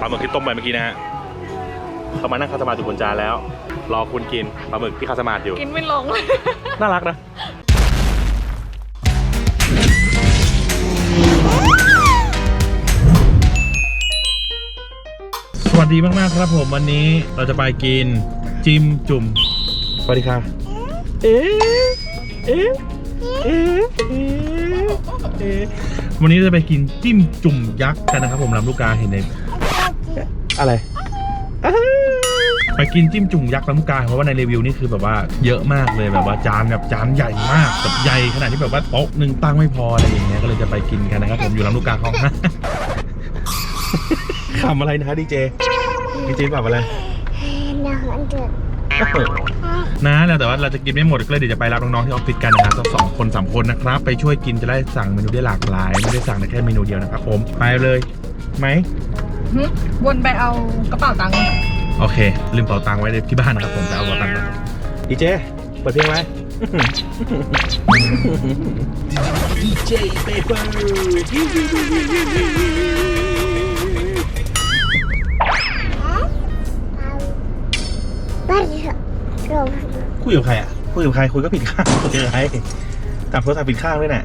ปลาหมึกที่ต้มไปเมื่อกี้นะฮะเขามานั่งคาสมาธิอยู่บนจานแล้ว รอคุณกินปลาหมึกที่คาสมาธิอยู่ กินไม่ลงเลย น่ารักนะสวัสดีมากๆครับผมวันนี้เราจะไปกินจิมจุ่มสวัสดีค่ะเอ๊ะเอ๊ะเอ๊ะเอ๊ะเอ๊ะวันนี้เราจะไปกินจิ้มจุ่มยักษ์กันนะครับผมลำลูกกาเห็นใน อะไรอ้าวไปกินจิ้มจุ่มยักษ์ลำลูกกาเพราะว่าในรีวิวนี่คือแบบว่าเยอะมากเลยแบบว่าจานแบบจานใหญ่มากแบบใหญ่ขนาดที่แบบว่าโต๊ะหนึ่งตั้งไม่พออะไรอย่างเงี้ยก็เลยจะไปกินกันนะครับผมอยู่ลำลูกกาคลองห้าขำอะไรนะดีเจดีเจขำอะไรน้ำมันเดือดนะแล้วแต่ว่าเราจะกินไม่หมดก็เลยเดี๋ยวจะไปรับน้องๆที่ออฟฟิศกันนะครับสักสองคนสามคนนะครับ ไปช่วยกินจะได้สั่งเมนูได้หลากหลาย ไม่ได้สั่งแต่แค่เมนูเดียวนะครับผมไปเลยไหมหึ วนไปเอากระเป๋าตังค์โอเค ลืมเป๋าตังค์ไว้ที่บ้านนะครับผมจะเอาเป๋าตังค์มาดีเจเปิดเพลงไว้ดีเจเปเปอร์บ้านเราเราคุยกับใครอะคุยกับใครคุยก็ผิดข้างคุยกับใครจับโทรศัพท์ผิดข้างด้วยน่ะ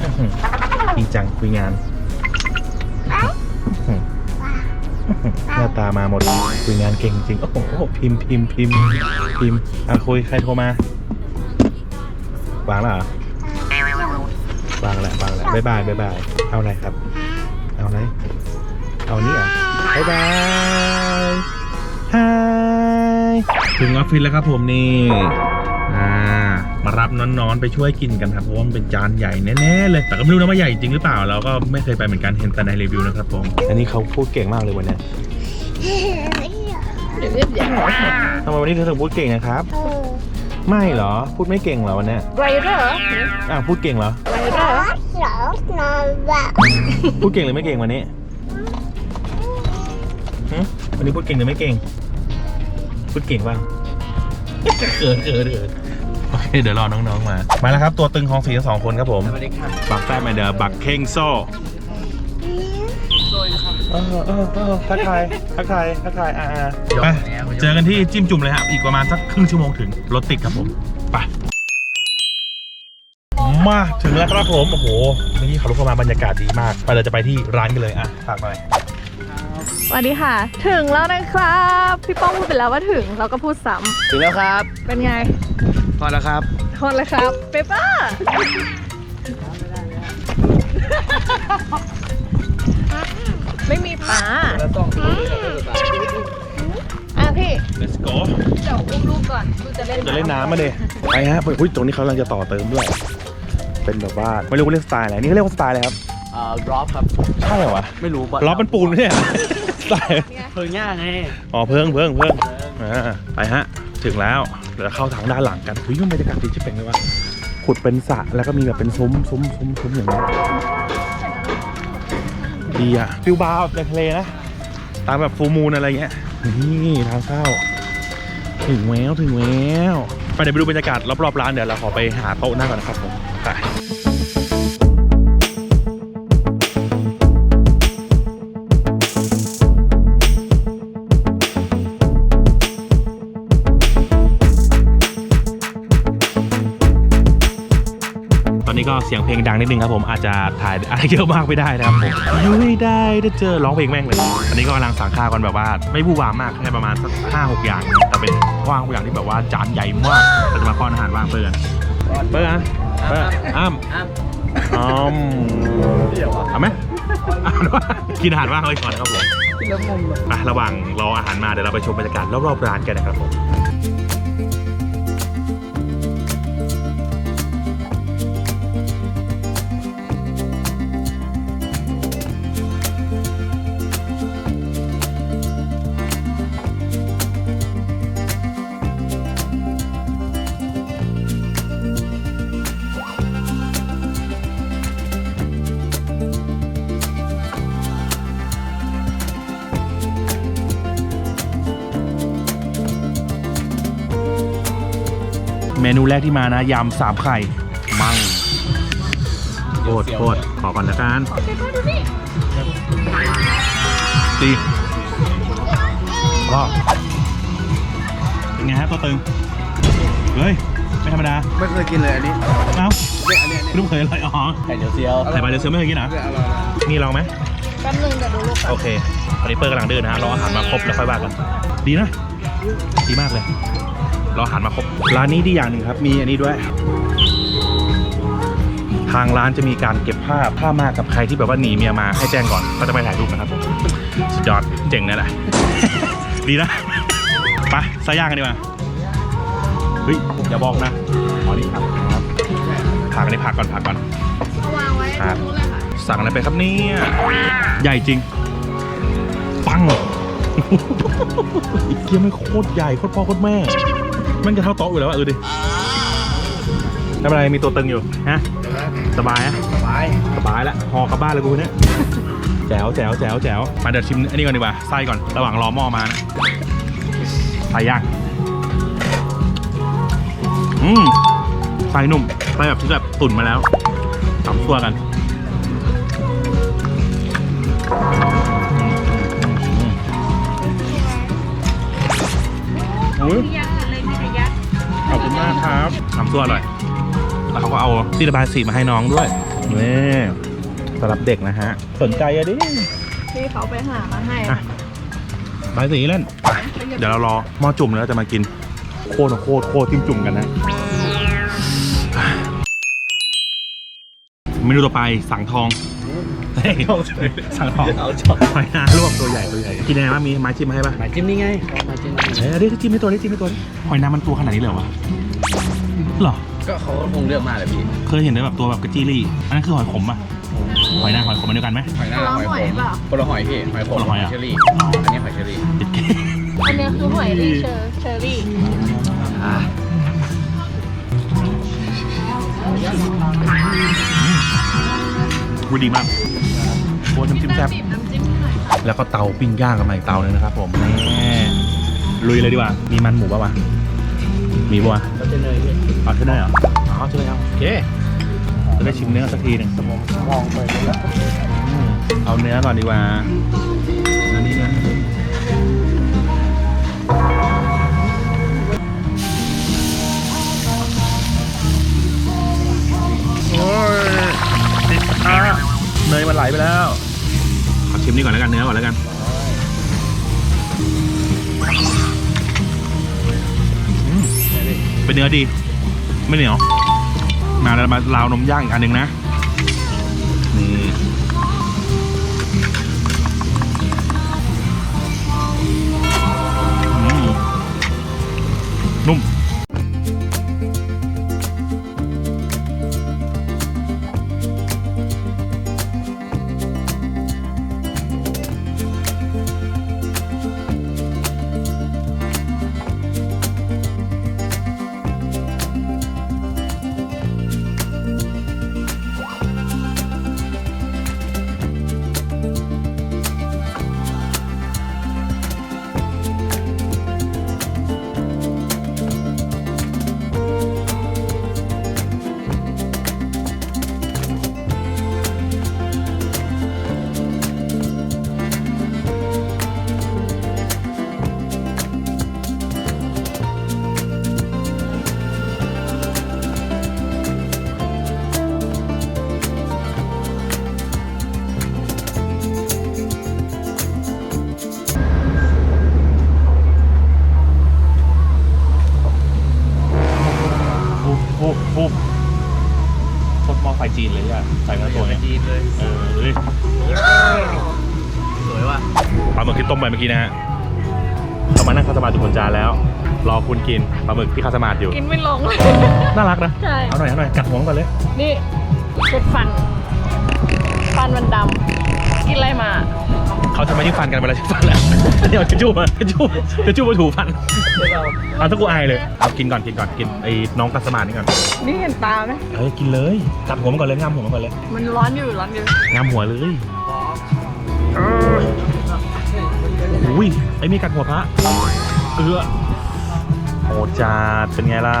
อื้อหือจริงจังคุยงาน หน้าตามาหมดคุยงานเก่งจริง โอ้โหพิมพ์พิมพ์พิมพ์พิมพ์อะคุยใครโทรมาวางแล้วเหรอวางแล้ววางแล้วบ๊ายบายบ๊ายบายเอาอะไรครับ เอาอะไรเอานี่เหรอบ๊ายบายฮายถึงออฟฟิศแล้วครับผมนี่อ่า มารับน้อนๆไปช่วยกินกันครับเพราะว่ามันเป็นจานใหญ่แน่ๆเลย แต่ก็ไม่รู้นะว่าใหญ่จริงหรือเปล่าเราก็ไม่เคยไปเหมือนกันเห็นแต่ในรีวิวนะครับผมอันนี้เขาพูดเก่งมากเลยวันนี้เดี๋ยวเรียบเดี๋ยวทำไมวันนี้เธอถึงพูดเก่งนะครับ ไม่เหรอพูดไม่เก่งเหรอวันเนี้ยไรเดอร์อะพูดเก่งเหรอไรเดอร์สองนอนแบบพูดเก่งหรือไม่เก่งวันนี้หึวันนี้พูดเก่งหรือไม่เก่ง พูดเก่งบ้างเขินเขินเขิน โอเคเดี๋ยวรอน้องๆมา มาแล้วครับตัวตึงของสีทั้งสองคนครับผม สวัสดีครับบักแต้มไอเดอร์บักเข่งโซ่โดยครับเออเออเออทักทายทักทายทักทายอ่าอ่ายกไปแล้วเจอกันที่จิ้มจุ่มเลยครับ อีกประมาณสักครึ่งชั่วโมงถึงรถติดครับผมไปมาถึงแล้วครับผม โอ้โหเมื่อกี้ขับรถเข้ามาบรรยากาศดีมาก ไปเราจะไปที่ร้านกันเลยอะฝากหน่อยสวัสดีค่ะ ถึงแล้วนะครับ พี่ป้องพูดไปแล้วว่าถึงเราก็พูดซ้ถึงแล้วครับำเป็นไง พอแล้วครับทนเลยครับ เปเปอร์ไม่มีป๋าแล้วต้องอะพี่ let's go เดี๋ยวอุ้มลูกก่อนลูกจะเล่นจะเล่นน้ำมาเดไปฮะอุ้ยตรงนี้เขากำลังจะต่อเติมด้วย เป็นแบบว่าไม่รู้ว่าเรียกสไตล์อะไรนี่เขาเรียกว่าสไตล์อะไรครับเอ่อรอบครับ ใช่เหรอวะไม่รู้ล้อเป็นปูนไม่ใช่เหรอสไตล์เพิ่งย่างไง อ๋อเพิ่งเพิ่งเพิ่งอ่าไปฮะ ถึงแล้วเดี๋ยวเข้าทางด้านหลังกันเฮ้ยมันบรรยากาศดีชิบเป่งเลยว่ะขุดเป็นสระแล้วก็มีแบบเป็นซุ้มซุ้มซุ้มซุ้มอย่างนี้ยดีอะฟิลบาร์ในทะเลนะ ตามแบบฟูมูนอะไรเงี้ยนี่ทางเข้าถึงแล้วถึงแล้วไปเดี๋ยวไปดูบรรยากาศรอบๆร้านเดี๋ยวเราขอไปหาโต๊ะนั่งก่อนนะครับผมไป เสียงเพลงดังนิดนึงครับผมอาจจะถ่ายอะไรเยอะมากไม่ได้นะครับผมยุ้ยได้ได้เจอร้องเพลงแม่งเลยตอนนี้ก็กำลังสั่งข้าวกันแบบว่า ไม่บูบามมากแค่ประมาณสักห้าหกอย่าง แต่เป็นว่างอย่างที่แบบว่าจานใหญ่มากเราจะมาป้อนอาหารว่างเพื่อนเพื่อนเพื่อนอ้ำอ้ามอ้อมเอาไหมอ่านว่ากินอาหารว่างไว้ก่อนครับผมกินแล้วงงเลยไประหว่างรออาหารมาเดี๋ยวเราไปชมบรรยากาศรอบๆร้านกันนะครับผม นูแรกที่มานะยำสามไข่มั่งโคตรโคตรขอก่อนละกันเปเปอร์ดูนี่ดีก็เป็นไงฮะตัวตึงเฮ้ยไม่ธรรมดาไม่เคยกินเลยอันนี้เอ้าเนี่ยอันนี้อันนี้ลูกเคยอร่อยอ๋อไข่เดียวเซียวไข่ปลาเดือดเสือไม่เคยกินเหรอเนี่ยอร่อยนี่ลองไหมแป๊บนึงเดี๋ยวดูลูกก่อนโอเคตอนนี้เปิดกำลังดื้อนะฮะรออาหารมาครบแล้วค่อยว่ากันดีนะดีมากเลย รออาหารมาครบร้านนี้ดีอย่างหนึ่งครับ มีอันนี้ด้วย ทางร้านจะมีการเก็บภาพถ้ามากับใครที่แบบว่าหนีเมียมาให้แจ้งก่อนก็จะไปถ่ายรูปนะครับผมสุดยอดเจ๋งนั่นแหละ ดีนะไปสายย่างกันดีกว่าเฮ้ยอย่าบอกนะอ๋อนี่ผักครับผักอันนี้ผักก่อนผักก่อนวางไว้ครับตรงนู้นเลยค่ะสั่งอะไรไปครับเนี่ยใหญ่จริง ปังเกียไม่โคตรใหญ่โคตรพ่อโคตรแม่ มันจะเท่าโต๊ะอยู่แล้วอะเออดิไม่เป็นไรมีตัวตึงอยู่ฮะสบายฮะสบายสบายแล้วหอกลับบ้านเลยกูเนี่ยแจ๋วแจ๋วแจ๋วแจ๋วมาเดี๋ยวชิมอันนี้ก่อนดีกว่าไส้ก่อนระหว่างรอหม้อมานะไส้ย่างอืมไส้นุ่มไส้แบบที่แบบตุ๋นมาแล้วตำตัวกันอุ้ย ขอบคุณมากครับทำตัวอร่อย แล้วเขาก็เอาที่ระบายสีมาให้น้องด้วยนี่สำหรับเด็กนะฮะ สนใจอะดิที่เขาไปหามาให้อะบายสีเล่นไปเดี๋ยวเรารอหม้อจุ่มแล้วจะมากิน โคตรโคตรโคตรจิ้มจุ่มกันนะเมนูต่อไปสั่งทองเฮ้ย สั่งทองเอาช็อตหอยนางรวมตัวใหญ่ตัวใหญ่กินยังไงบ้างมีไม้จิ้มมาให้ป่ะมาจิ้มนี่ไงมาจิ้มนี่เฮ้ยเอาดิจิ้มให้ตัวนี้จิ้มให้ตัวนี้หอยนางมันตัวขนาดนี้เลยเหรอวะเหรอ ก็เขาก็คงเลือกมาแหละพี่เคยเห็นได้แบบตัวแบบกระจี้รี่อันนั้นคือหอยขมป่ะหอยนางหอยขมมันเดียวกันไหม หอยนางหอยขมคนละหอยพี่หอยขมคนละหอยอะ เชอรี่อันนี้หอยเชอรี่ติดเกอันเนี้ยคือหอยลี่เชอร์เชอรี่อ่าวูดีมาก โคตรน้ำจิ้มแซ่บบีบน้ำจิ้มหน่อยค่ะแล้วก็เตาปิ้งย่างกันมาอีกเตาหนึงนะครับผมแน่ลุยเลยดีกว่า มีมันหมูป่ะวะ มีป่ะวะก็จะเนยพี่เอาเท่านั้นเหรออ๋อเท่านั้นเอาโอเคจะได้ชิมเนื้อสักทีหนึ่งมองไปแล้วอืมเอาเนื้อก่อนดีกว่าเนื้อนี้เนื้อนี้โอ้ยติดอะเนยมันไหลไปแล้วขอ ชิมนี่ก่อนแล้วกันเนื้อก่อนแล้วกันเป็นเนื้อดี ไม่เหนียวมาแล้วมาลาวนมย่างอีกอันหนึ่งนะ เมื่อกี้นะฮะเรามานั่งคาสมาธิบนจานแล้ว รอคุณกินปลาหมึกที่คาสมาธิอยู่ กินไม่ลงเลย น่ารักนะ ใช่ เอาหน่อยเอาหน่อยกัดหัวมันก่อนเลยนี่เจ็ดฟัน ฟันมันดำกินอะไรมา เขาทำไมที่ฟันกันเวลาที่ฟันแหละเดี๋ยวจะจูบมาจะจูบจะจูบมาถูฟันเอาถ้ากูอายเลย เอากินก่อนกินก่อนกินไอ้น้องกัสมานี่ก่อนนี่เห็นตาไหมเอ้ยกินเลยกัดหัวมันก่อนเลยงามหัวมันก่อนเลย มันร้อนอยู่ร้อนอยู่งามหัวเลยเอออุ้ยไอ้มีกัดหัวพระเออโหจาดเป็นไงล่ะ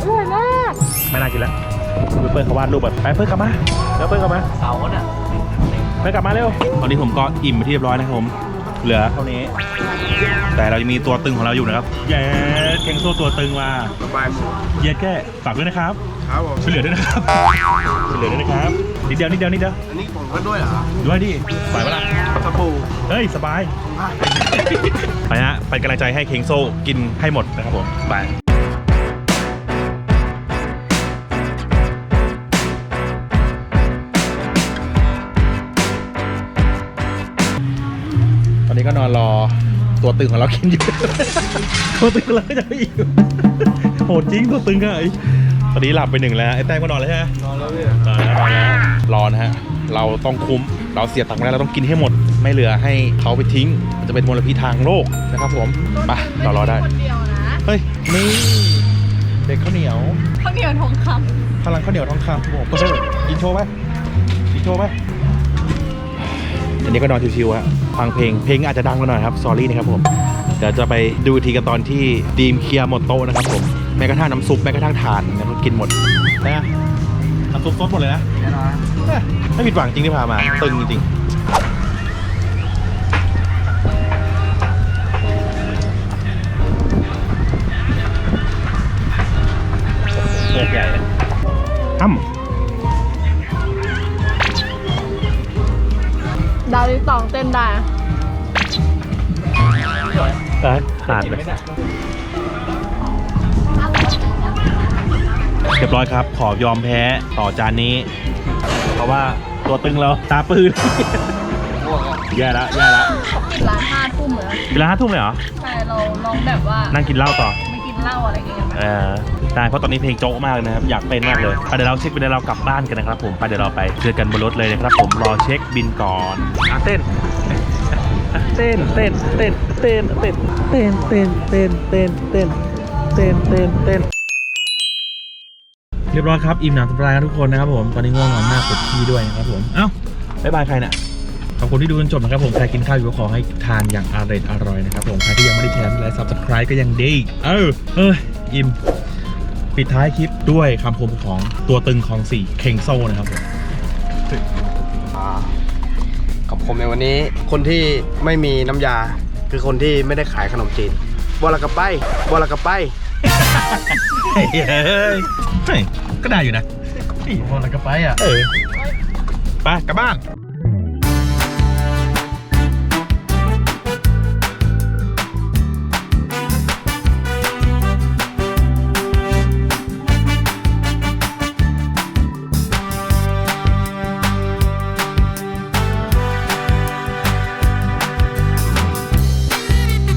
อร่อยมากไม่น่ากินแล้วเพื่อนเขาวาดรูปแบบไปเพื่อนกลับมาแล้วเพื่อนกลับมา เสาน่ะเพื่อนกลับมาเร็ว ตอนนี้ผมก็อิ่มไปที่เรียบร้อยนะครับผม เหลือเท่านี้ แต่เรายังมีตัวตึงของเราอยู่นะครับเย้เก่งโซ่ตัวตึงมาสบายหมดเย้แก้ฝากด้วยนะครับครับผมช่วยเหลือด้วยนะครับช่วยเหลือด้วยนะครับนิดเดียวนิดเดียวนิดเดียวอันนี้ผมก็ด้วยเหรอด้วยดิไหวปะล่ะสบู่เฮ้ยสบายไปฮะเป็นกำลังใจให้เคงโซกินให้หมดนะครับผมไป รอตัวตึงของเรากินอยู่ ตัวตึงของเราก็จะไม่อยู่โหดจริงตัวตึงอะไอ้ตอนนี้หลับไปหนึ่งแล้วไอ้แต้มก็นอนแล้วใช่ไหมนอนแล้วพี่นอนแล้วนอนแล้วรอนะฮะเราต้องคุ้มเราเสียตังค์ไปแล้วเราต้องกินให้หมด ไม่เหลือให้เขาไปทิ้งมันจะเป็นมลพิษทางโลกนะครับผมไปเรารอได้คนเดียวนะเฮ้ยนี่เด็กข้าวเหนียวข้าวเหนียวทองคพลังข้าวเหนียวทองคำโอ้โหก็ใช่กินโชว์ไหมกินโชว์ไหม อันนี้ก็นอนชิวๆฮะฟังเพลงเพลงอาจจะดังไปหน่อยครับ s อรี่นะครับผมเดี๋ยวจะไปดูอีกทีกันตอนที่ดีมเคลียร์หมดโต๊ะนะครับผมแม้กระทั่งน้ำซุปแม้กระทั่งถ่านนะก็กินหมดนะน้ำซุปซดหมดเลยนะแน่นอนไม่ผิดหวังจริงที่พามาตึงจริงเลือกใหญ่เลยอ้ำำดา ที่สองเต้นได้เอ้ยขาดเลยเรียบร้อยครับ ขอยอมแพ้ต่อจานนี้ เพราะว่าตัวตึงเราตาปืนพวกอะแย่แล้วแย่แล้วปิดร้านห้าทุ่มเหรอเวลาห้าทุ่มเลยเหรอ ใช่เราลองแบบว่านั่งกินเหล้าต่อ ไม่กินเหล้าอะไรอย่างเงี้ยเออใช่เพราะตอนนี้เพลงโจ๊กมากเลยนะครับอยากเต้นมากเลยไปเดี๋ยวเราเช็คบินแล้วเรากลับบ้านกันนะครับผมไปเดี๋ยวเราไปเจอกันบนรถเลยนะครับผมรอเช็คบินก่อนอะเต้นเต้นเต้นเต้นเต้นเต้นเต้นเต้นเต้นเต้นเต้นเต้นเต้นเต้นเรียบร้อยครับอิ่มหนำสบายกันทุกคนนะครับผมตอนนี้ง่วงนอนมากปวดขี้ด้วยนะครับผมเอ้าบ๊ายบายใครน่ะข อบคุณที่ดูจนจบนะครับผมใครกินข้าวอยู่ก็ขอให้ทานอย่างอร่อยอร่อยนะครับผมใครที่ยังไม่ได้แชร์ไลค์ subscribe ก็ยังดีเออเอ้ยอิ่มปิดท้ายคลิปด้วยคำคมของตัวตึงของสี่เคงโซ่นะครับผมอ่ากับผมในวันนี้คนที่ไม่มีน้ำยาคือคนที่ไม่ได้ขายขนมจีนบอลกระไปบอลกระไปเฮ้ยเฮ้ยเฮ้ยก็ได้อยู่นะบอลกระไปอะเออไปกลับบ้าน